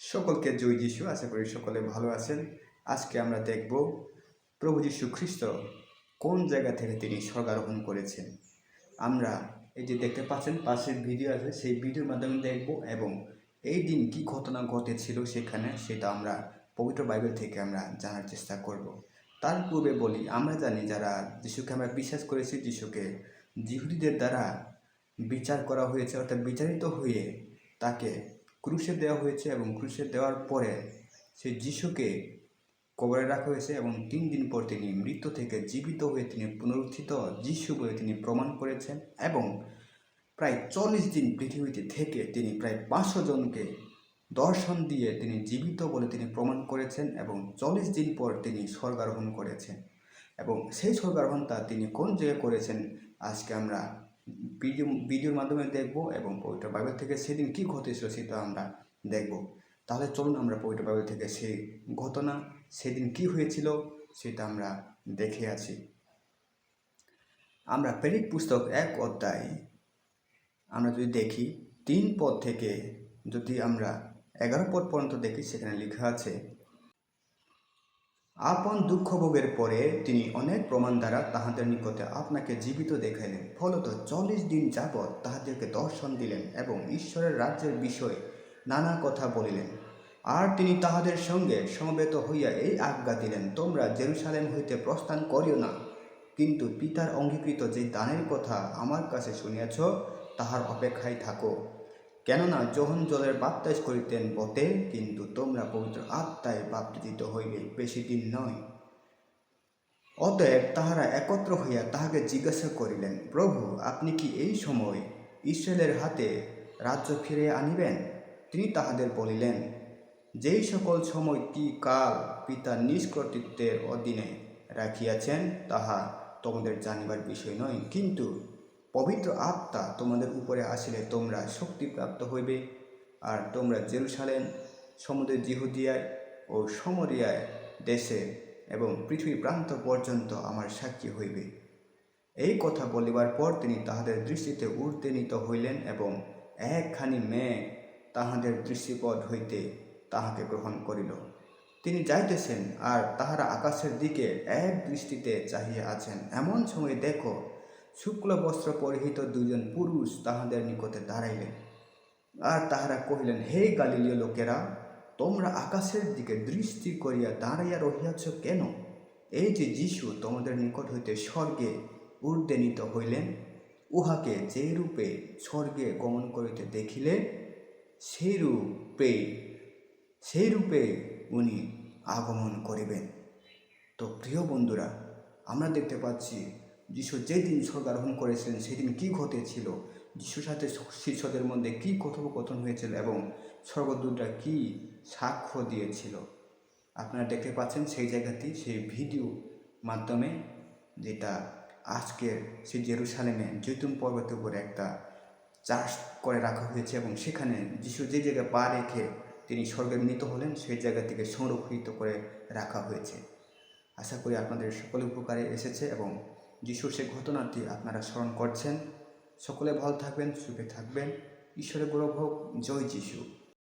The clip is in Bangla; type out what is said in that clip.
সকলকে জয় যিশু। আশা করি সকলে ভালো আছেন। আজকে আমরা দেখব প্রভু যীশু খ্রিস্ট কোন জায়গা থেকে তিনি স্বর্গারোহণ করেছেন। আমরা এই যে দেখতে পাচ্ছেন, পাশের ভিডিও আছে, সেই ভিডিওর মাধ্যমে দেখব এবং এই দিন কি ঘটনা ঘটেছিল সেখানে, সেটা আমরা পবিত্র বাইবেল থেকে আমরা জানার চেষ্টা করব। তার পূর্বে বলি, আমরা জানি যারা যিশুকে আমরা বিশ্বাস করেছি, যিশুকে জিহুদীদের দ্বারা বিচার করা হয়েছে, অর্থাৎ বিচারিত হয়ে তাকে ক্রুশে দেওয়া হয়েছে এবং ক্রুশে দেওয়ার পরে সেই যিশুকে কবরে রাখা হয়েছে এবং তিন দিন পর তিনি মৃত্যু থেকে জীবিত হয়ে তিনি পুনরুত্থিত যিশু বলে তিনি প্রমাণ করেছেন এবং প্রায় চল্লিশ দিন পৃথিবীতে থেকে তিনি প্রায় পাঁচশো জনকে দর্শন দিয়ে তিনি জীবিত বলে তিনি প্রমাণ করেছেন এবং চল্লিশ দিন পর তিনি স্বর্গারোহণ করেছেন। এবং সেই স্বর্গারোহণটা তিনি কোন জায়গায় করেছেন? আজকে আমরা ভিডিও, ভিডিওর মাধ্যমে দেখব এবং পবিত্র বাইবেল থেকে সেদিন কী ঘটেছিল সেটা আমরা দেখব। তাহলে চলুন আমরা পবিত্র বাইবেল থেকে সেই ঘটনা, সেদিন কি হয়েছিল সেটা আমরা দেখে আছি আমরা প্রেরিত পুস্তক এক অধ্যায়, আমরা যদি দেখি, তিন পদ থেকে যদি আমরা এগারো পদ পর্যন্ত দেখি, সেখানে লেখা আছে আপন দুঃখ ভোগের পরে তিনি অনেক প্রমাণ দ্বারা তাহাদের নিকটে আপনাকে জীবিত দেখাইলেন। ফলত চল্লিশ দিন যাবৎ তাহাদেরকে দর্শন দিলেন এবং ঈশ্বরের রাজ্যের বিষয়ে নানা কথা বলিলেন। আর তিনি তাহাদের সঙ্গে সমবেত হইয়া এই আজ্ঞা দিলেন, তোমরা জেরুসালেম হইতে প্রস্থান করিও না। কিন্তু পিতার অঙ্গীকৃত যে দানের কথা আমার কাছে শুনিয়াছ, তাহার অপেক্ষায় থাকো। কেননা যোহন জলের বাপ্তাইজ করিতেন বটে, কিন্তু তোমরা পবিত্র আত্মায় বাপ্তিত হইবে, বেশি দিন নয়। অতএব তাহারা একত্র হইয়া তাহাকে জিজ্ঞাসা করিলেন, প্রভু, আপনি কি এই সময় ইসরায়েলের হাতে রাজ্য ফিরে আনিবেন? তিনি তাহাদের বলিলেন, যেই সকল সময় কি কাল পিতা নিজ কর্তৃত্বের অধীনে রাখিয়াছেন, তাহা তোমাদের জানিবার বিষয় নয়। কিন্তু পবিত্র আত্মা তোমাদের উপরে আসিলে তোমরা শক্তিপ্রাপ্ত হইবে। আর তোমরা জেরুসালেম, সমুদ্রের জিহুদিয়ায় ও সমরিয়ায় দেশে এবং পৃথিবী প্রান্ত পর্যন্ত আমার সাক্ষী হইবে। এই কথা বলিবার পর তিনি তাহাদের দৃষ্টিতে উত্তেনিত হইলেন এবং একখানি মেয়ে তাহাদের দৃষ্টিপদ হইতে তাহাকে গ্রহণ করিল। তিনি যাইতেছেন আর তাহারা আকাশের দিকে এক দৃষ্টিতে চাহিয়া আছেন। এমন সময় দেখো শুক্ল বস্ত্র পরিহিত দুইজন পুরুষ তাহাদের নিকটে দাঁড়াইলেন। আর তাহারা কহিলেন, হে গালিলীয় লোকেরা, তোমরা আকাশের দিকে দৃষ্টি করিয়া দাঁড়াইয়া রহিয়াছ কেন? এই যে যিশু তোমাদের নিকট হইতে স্বর্গে ঊর্ধ্বে হইলেন, উহাকে যে রূপে স্বর্গে গমন করিতে দেখিলে সেই রূপে সেই রূপে উনি আগমন করিবেন। তো প্রিয় বন্ধুরা, আমরা দেখতে পাচ্ছি যিশু যেদিন স্বর্গারোহণ করেছিলেন, সেদিন কি ঘটেছিল? যিশুর সাথে শিষ্যদের মধ্যে কি কথোপকথন হয়েছিল এবং স্বর্গদূতরা কি সাক্ষ্য দিয়েছিল? আপনারা দেখতে পাচ্ছেন সেই জায়গাটি, সেই ভিডিও মাধ্যমে যেটা আজকের সেই জেরুসালেমে জৈতুন পর্বতের উপরে একটা চাষ করে রাখা হয়েছে এবং সেখানে যিশু যে জায়গায় পা রেখে তিনি স্বর্গে মৃত হলেন, সেই জায়গা থেকে সংরক্ষিত করে রাখা হয়েছে। আশা করি আপনাদের সকলে উপকারে এসেছে এবং যিশুর সেই ঘটনাটি আপনারা স্মরণ করছেন। সকলে ভালো থাকবেন, সুখে থাকবেন। ঈশ্বরের গৌরব হোক। জয় যিশু।